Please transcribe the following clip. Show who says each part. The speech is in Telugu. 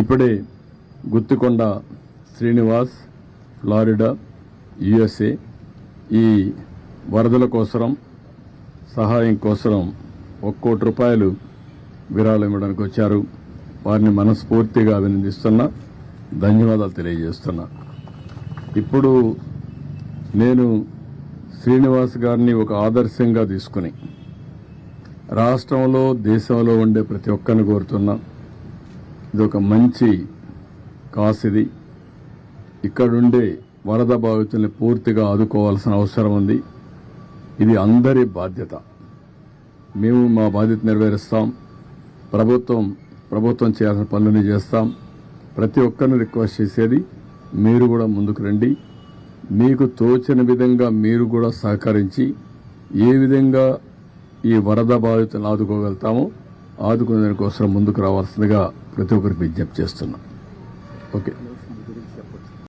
Speaker 1: ఇప్పుడే గుత్తికొండ శ్రీనివాస్ ఫ్లారిడా యుఎస్ఏ ఈ వరదల కోసరం సహాయం కోసరం ఒక కోటి రూపాయలు విరాళం ఇవ్వడానికి వచ్చారు. వారిని మనస్ఫూర్తిగా అభినందిస్తున్నా ధన్యవాదాలు తెలియజేస్తున్నా. ఇప్పుడు నేను శ్రీనివాస్ గారిని ఒక ఆదర్శంగా తీసుకుని రాష్ట్రంలో దేశంలో ఉండే ప్రతి ఒక్కరిని కోరుతున్నా. ఇది ఒక మంచి కాస్ ఇది ఇక్కడుండే వరద బాధితుల్ని పూర్తిగా ఆదుకోవాల్సిన అవసరం ఉంది. ఇది అందరి బాధ్యత. మేము మా బాధ్యత నెరవేరుస్తాం. ప్రభుత్వం ప్రభుత్వం చేయాల్సిన పనులని చేస్తాం. ప్రతి ఒక్కరిని రిక్వెస్ట్ చేసేది మీరు కూడా ముందుకు రండి. మీకు తోచిన విధంగా మీరు కూడా సహకరించి ఏ విధంగా ఈ వరద బాధితులను ఆదుకోగలుగుతామో ఆదుకునే కోసం ముందుకు రావాల్సిందిగా ప్రతి ఒక్కరికి విజ్ఞప్తి చేస్తున్నా. ఓకే.